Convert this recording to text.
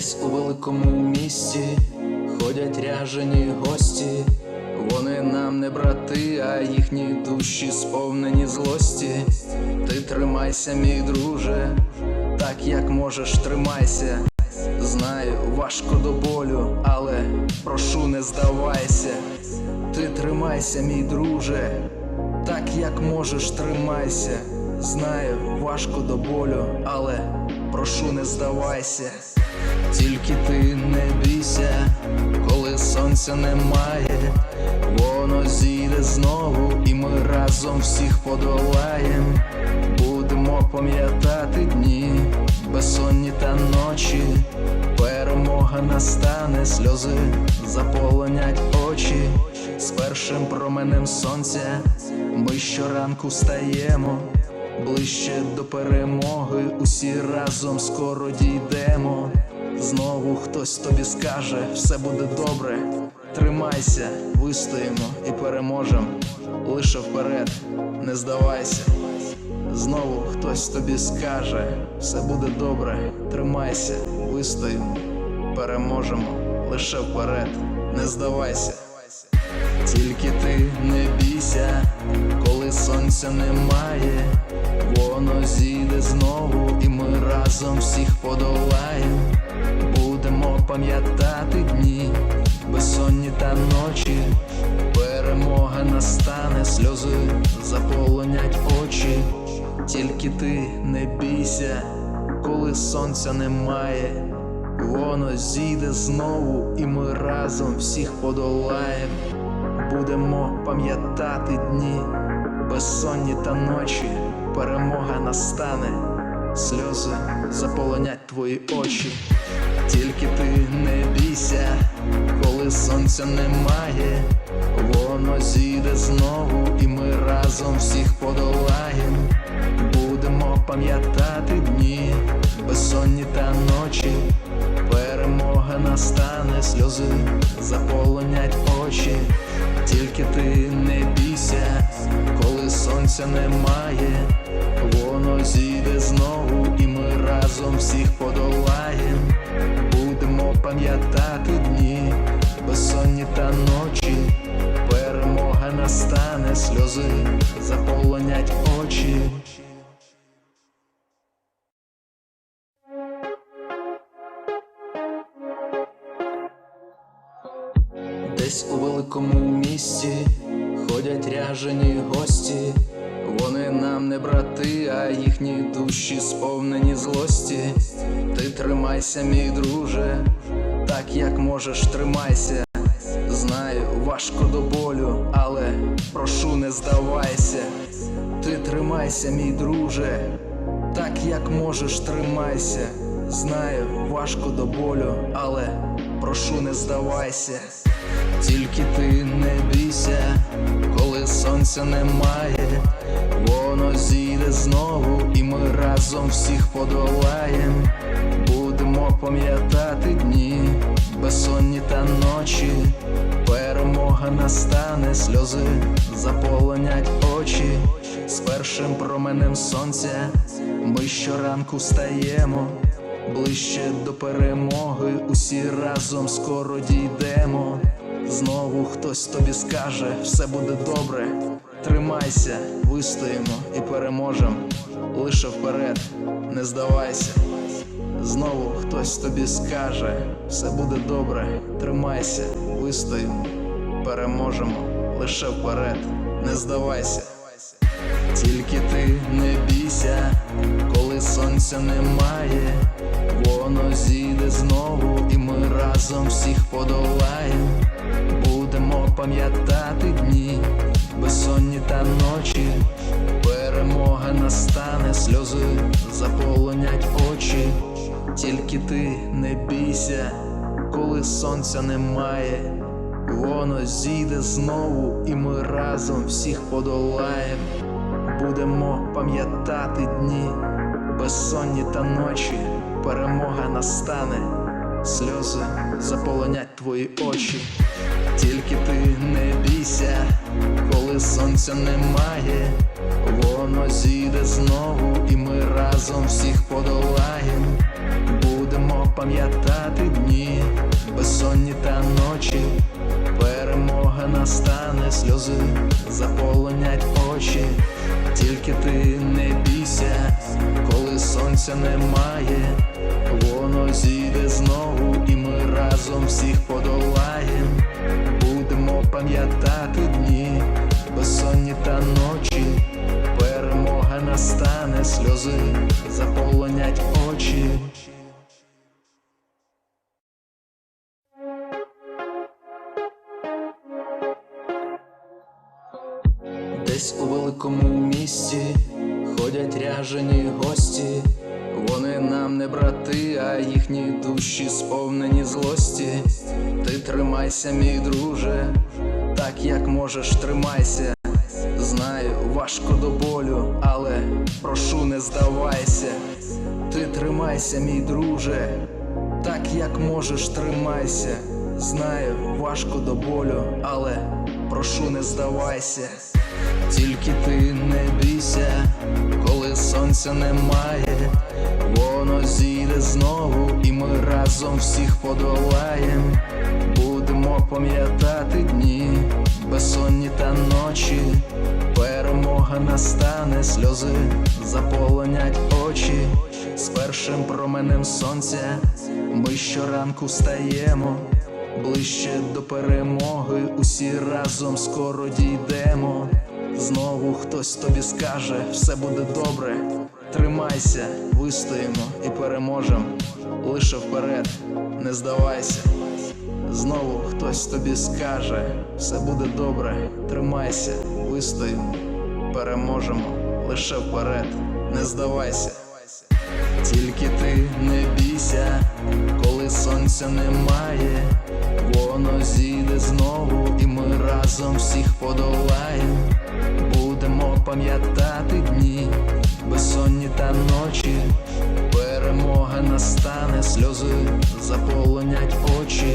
Десь у великому місті ходять ряжені гості. Вони нам не брати, а їхні душі сповнені злості. Ти тримайся, мій друже, так як можеш, тримайся. Знаю, важко до болю, але прошу, не здавайся. Ти тримайся, мій друже, так як можеш, тримайся. Знаю, важко до болю, але прошу, не здавайся. Тільки ти не бійся, коли сонця немає, воно зійде знову, і ми разом всіх подолаєм. Будемо пам'ятати дні, безсонні та ночі. Перемога настане, сльози заполонять очі. З першим променем сонця ми щоранку встаємо. Ближче до перемоги, усі разом скоро дійдемо. Знову хтось тобі скаже, все буде добре. Тримайся, вистоїмо і переможем. Лише вперед, не здавайся. Знову хтось тобі скаже, все буде добре. Тримайся, вистоїмо, переможемо. Лише вперед, не здавайся. Тільки ти не бійся, коли сонця немає, воно зійде знову, і ми разом всіх подолаєм. Будемо пам'ятати дні, безсонні та ночі. Перемога настане, сльози заполонять очі. Тільки ти не бійся, коли сонця немає. Воно зійде знову, і ми разом всіх подолаєм. Будемо пам'ятати дні, безсонні та ночі, перемога настане, сльози заполонять твої очі. Тільки ти не бійся, коли сонця немає, воно зійде знову, і ми разом всіх подолаєм. Будемо пам'ятати дні, безсонні та ночі. Перемога настане, сльози заполонять очі. Тільки ти не бійся, сонця немає, воно зійде знову, і ми разом всіх подолаєм. Будемо пам'ятати дні, безсонні та ночі. Перемога настане, сльози заполонять очі. Десь у великому місті ходять ряжені гості. Вони нам не брати, а їхні душі сповнені злості. Ти тримайся, мій друже, так як можеш, тримайся. Знаю, важко до болю, але прошу, не здавайся. Ти тримайся, мій друже, так як можеш, тримайся. Знаю, важко до болю, але прошу, не здавайся. Тільки ти не бійся, коли сонця немає, воно зійде знову, і ми разом всіх подолаєм. Будемо пам'ятати дні, безсонні та ночі. Перемога настане, сльози заполонять очі. З першим променем сонця ми щоранку встаємо. Ближче до перемоги, усі разом скоро дійдемо. Знову хтось тобі скаже, все буде добре. Тримайся, вистоїмо і переможем. Лише вперед, не здавайся. Знову хтось тобі скаже, все буде добре. Тримайся, вистоїмо, переможемо. Лише вперед, не здавайся. Тільки ти не бійся, коли сонця немає, воно зійде знову, і ми разом всіх подолаєм. Пам'ятати дні, безсонні та ночі. Перемога настане, сльози заполонять очі. Тільки ти не бійся, коли сонця немає. Воно зійде знову, і ми разом всіх подолаєм. Будемо пам'ятати дні, безсонні та ночі. Перемога настане, сльози заполонять твої очі. Тільки ти не бійся, коли сонця немає, воно зійде знову, і ми разом всіх подолаєм. Будемо пам'ятати дні, безсонні та ночі, перемога настане, сльози заполонять очі, тільки ти не бійся, коли сонця немає, воно зійде знову, і ми разом всіх подолаєм. Будемо пам'ятати дні, безсонні та ночі, перемога настане, сльози заполонять очі. Великому місті ходять ряжені гості. Вони нам не брати, а їхні душі сповнені злості. Ти тримайся, мій друже, так як можеш, тримайся. Знаю, важко до болю, але прошу, не здавайся. Ти тримайся, мій друже, так як можеш, тримайся. Знаю, важко до болю, але прошу, не здавайся. Тільки ти не бійся, коли сонця немає, воно зійде знову, і ми разом всіх подолаєм. Будемо пам'ятати дні, безсонні та ночі, перемога настане, сльози заполонять очі. З першим променем сонця ми щоранку стаємо. Ближче до перемоги, усі разом скоро дійдемо. Знову хтось тобі скаже, все буде добре. Тримайся, вистоїмо і переможем. Лише вперед, не здавайся. Знову хтось тобі скаже, все буде добре. Тримайся, вистоїмо, переможемо. Лише вперед, не здавайся. Тільки ти не бійся, коли сонця немає, воно зійде знову, і ми разом всіх подолаємо, будемо пам'ятати дні, безсонні та ночі, перемога настане, сльози заполонять очі.